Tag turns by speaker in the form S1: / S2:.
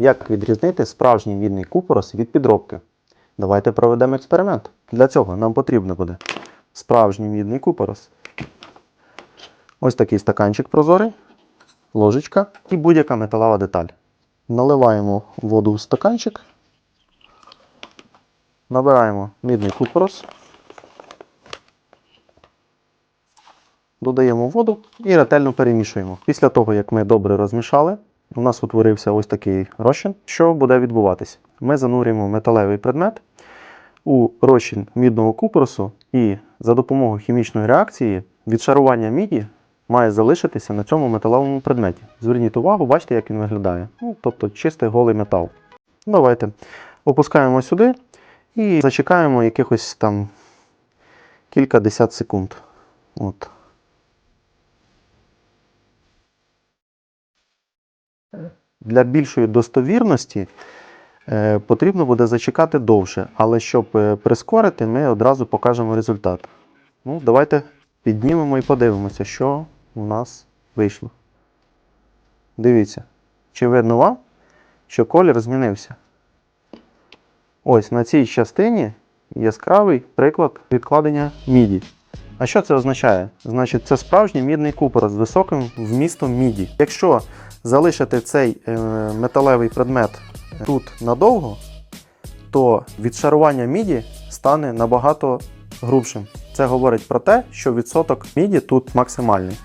S1: Як відрізнити справжній мідний купорос від підробки? Давайте проведемо експеримент. Для цього нам потрібно буде справжній мідний купорос. Ось такий стаканчик прозорий, ложечка і будь-яка металева деталь. Наливаємо воду в стаканчик. Набираємо мідний купорос. Додаємо воду і ретельно перемішуємо. Після того, як ми добре розмішали, у нас утворився ось такий розчин. Що буде відбуватися? Ми занурюємо металевий предмет у розчин мідного купоросу, і за допомогою хімічної реакції відшарування міді має залишитися на цьому металевому предметі. Зверніть увагу, бачите, як він виглядає. Ну, тобто чистий голий метал. Давайте опускаємо сюди і зачекаємо якихось там кілька десят секунд. От. Для більшої достовірності е, потрібно буде зачекати довше, але щоб е, прискорити, ми одразу покажемо результат. Ну, давайте піднімемо і подивимося, що у нас вийшло. Дивіться, чи видно вам, що колір змінився. Ось на цій частині яскравий приклад відкладення міді. А що це означає? Значить, це справжній мідний купор з високим вмістом міді. Якщо залишити цей е, металевий предмет тут надовго, то відшарування міді стане набагато грубшим. Це говорить про те, що відсоток міді тут максимальний.